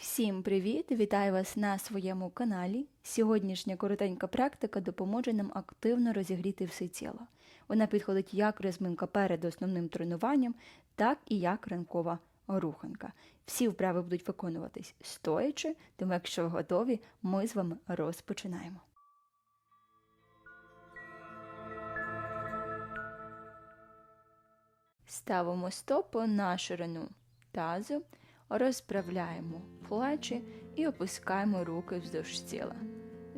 Всім привіт! Вітаю вас на своєму каналі. Сьогоднішня коротенька практика допоможе нам активно розігріти все тіло. Вона підходить як розминка перед основним тренуванням, так і як ранкова руханка. Всі вправи будуть виконуватись стоячи, тому якщо ви готові, ми з вами розпочинаємо. Ставимо стопу на ширину тазу, розправляємо плечі і опускаємо руки вздовж тіла.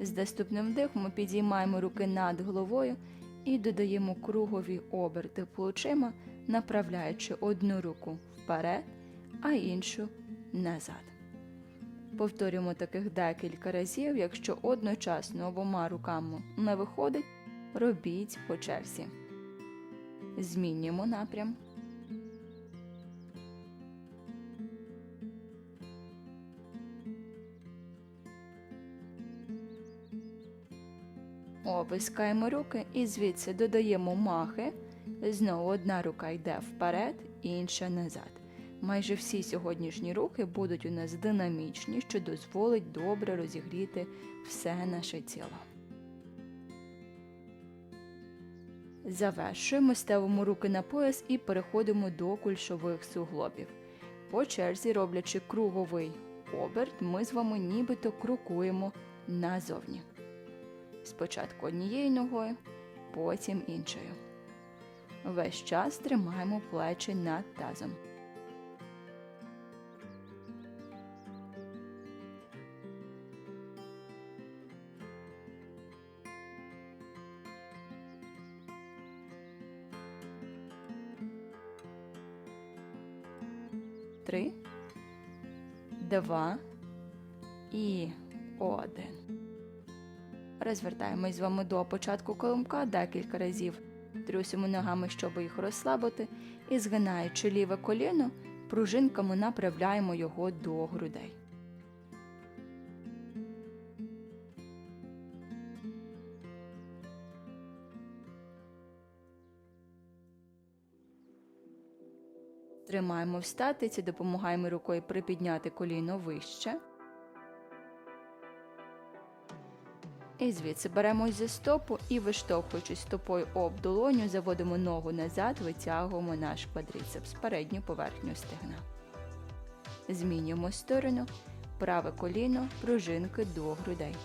З наступним вдихом ми підіймаємо руки над головою і додаємо кругові оберти плечима, направляючи одну руку вперед, а іншу назад. Повторюємо таких декілька разів, якщо одночасно обома руками не виходить, робіть по черзі. Змінюємо напрям. Опускаємо руки і звідси додаємо махи. Знову одна рука йде вперед, інша назад. Майже всі сьогоднішні рухи будуть у нас динамічні, що дозволить добре розігріти все наше тіло. Завершуємо, ставимо руки на пояс і переходимо до кульшових суглобів. По черзі, роблячи круговий оберт, ми з вами нібито крокуємо назовні. Спочатку однією ногою, потім іншою. Весь час тримаємо плечі над тазом. Три, два і один. Розвертаємось з вами до початку коломка декілька разів. Трусимо ногами, щоб їх розслабити, і згинаючи ліве коліно, пружинками направляємо його до грудей. Тримаємо в статиці, допомагаємо рукою припідняти коліно вище. І звідси беремо зі стопу і, виштовхуючись стопою об долоню, заводимо ногу назад, витягуємо наш квадріцепс, передню поверхню стегна. Змінюємо сторону, праве коліно, пружинки до грудей.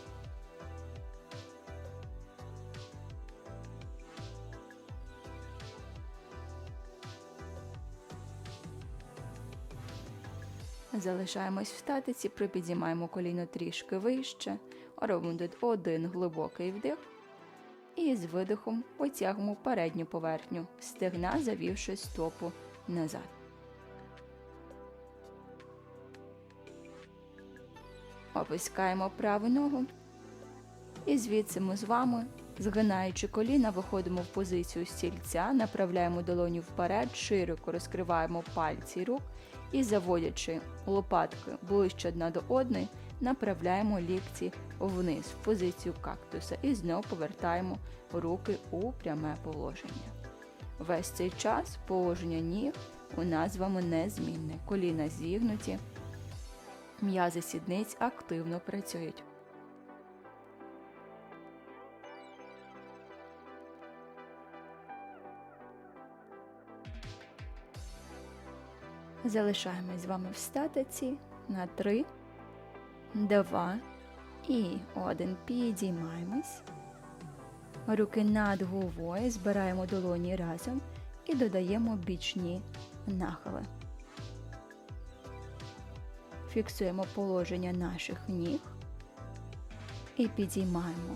Залишаємось в статиці, припідіймаємо коліно трішки вище, робимо тут один глибокий вдих і з видихом потягнемо передню поверхню стегна, завівши стопу назад. Опускаємо праву ногу. І звідси ми з вами, згинаючи коліна, виходимо в позицію стільця, направляємо долоню вперед, широко розкриваємо пальці рук і, заводячи лопатки ближче одна до одної, направляємо лікті вниз в позицію кактуса і знову повертаємо руки у пряме положення. Весь цей час положення ніг у нас з вами незмінне. Коліна зігнуті, м'язи сідниць активно працюють. Залишаємось з вами в статиці на 3, 2 і 1. Підіймаємось. Руки над головою, збираємо долоні разом і додаємо бічні нахили. Фіксуємо положення наших ніг і підіймаємо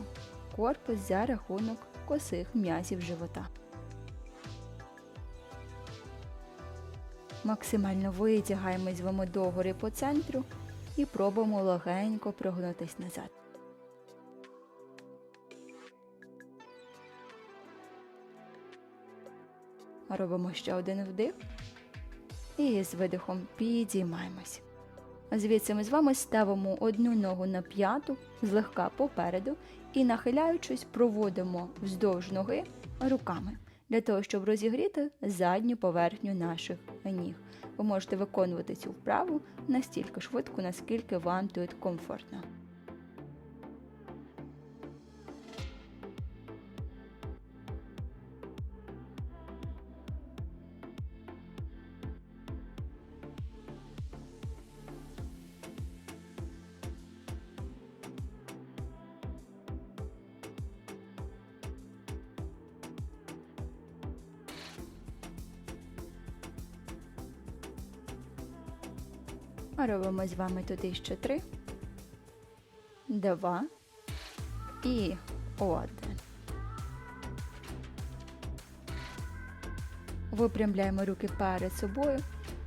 корпус за рахунок косих м'язів живота. Максимально витягаємось вами догори по центру і пробуємо легенько прогнутись назад. Робимо ще один вдих. І з видихом підіймаємось. Звідси ми з вами ставимо одну ногу на п'яту, злегка попереду, і, нахиляючись, проводимо вздовж ноги руками. Для того, щоб розігріти задню поверхню наших ніг. Ви можете виконувати цю вправу настільки швидко, наскільки вам тут комфортно. Робимо з вами тут ще три, два і один. Випрямляємо руки перед собою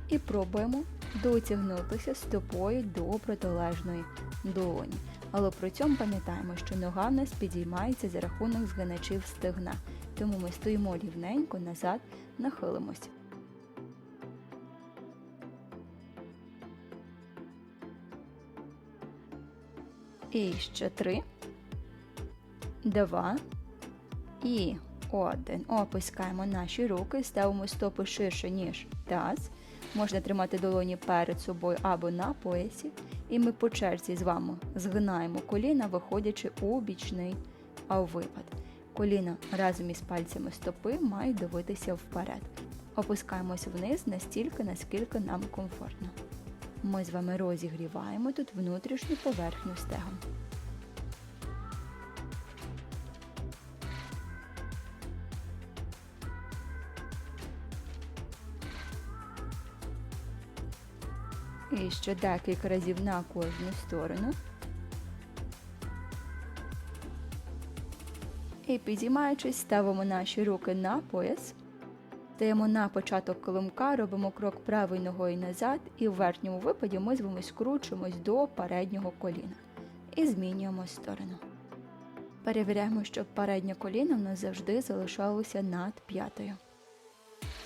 і пробуємо дотягнутися стопою до протилежної долоні. Але при цьому пам'ятаємо, що нога в нас підіймається за рахунок згиначів стегна. Тому ми стоїмо рівненько назад, нахилимося. І ще три, два і один. Опускаємо наші руки, ставимо стопи ширше, ніж таз. Можна тримати долоні перед собою або на поясі. І ми по черзі з вами згинаємо коліна, виходячи у бічний випад. Коліна разом із пальцями стопи мають дивитися вперед. Опускаємось вниз настільки, наскільки нам комфортно. Ми з вами розігріваємо тут внутрішню поверхню стегон. І ще декілька разів на кожну сторону. І підіймаючись, ставимо наші руки на пояс. Стаємо на початок килимка, робимо крок правою ногою назад, і в верхньому випаді ми з вами скручуємось до переднього коліна. І змінюємо сторону. Перевіряємо, щоб переднє коліно в нас завжди залишалося над п'ятою.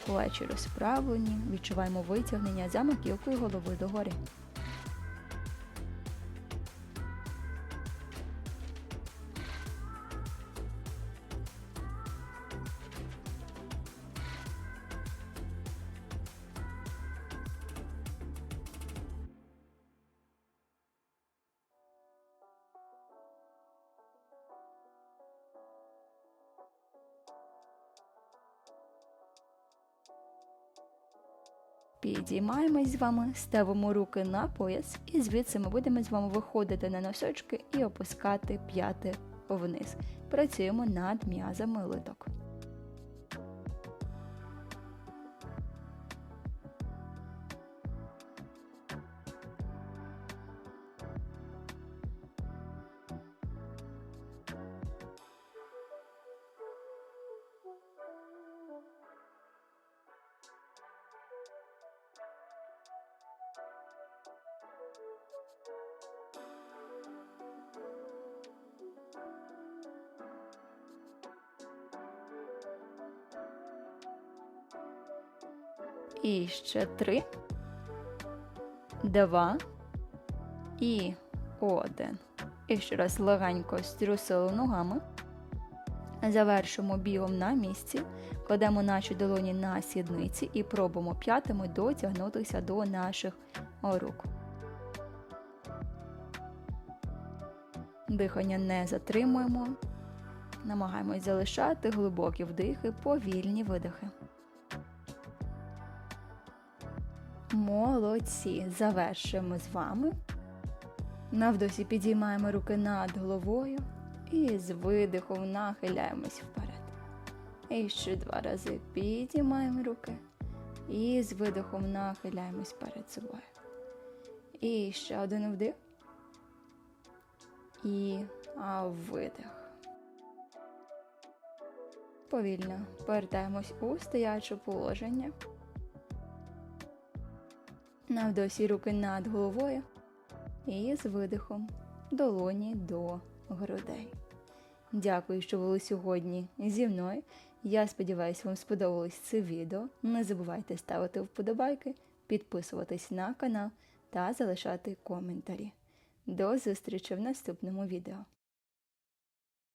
Плечі розправлені, відчуваємо витягнення за маківкою голови догори. Підіймаємось з вами, ставимо руки на пояс, і звідси ми будемо з вами виходити на носочки і опускати п'яти вниз. Працюємо над м'язами литок. І ще три, два і один. І ще раз легенько струсили ногами. Завершимо бігом на місці, кладемо наші долоні на сідниці і пробуємо п'ятами дотягнутися до наших рук. Дихання не затримуємо. Намагаємось залишати глибокі вдихи, повільні видихи. Молодці! Завершуємо з вами. Навдосі підіймаємо руки над головою і з видихом нахиляємось вперед. І ще два рази підіймаємо руки і з видихом нахиляємось перед собою. І ще один вдих. І видих. Повільно повертаємось у стояче положення. Навдосі руки над головою і з видихом долоні до грудей. Дякую, що були сьогодні зі мною. Я сподіваюся, вам сподобалось це відео. Не забувайте ставити вподобайки, підписуватись на канал та залишати коментарі. До зустрічі в наступному відео.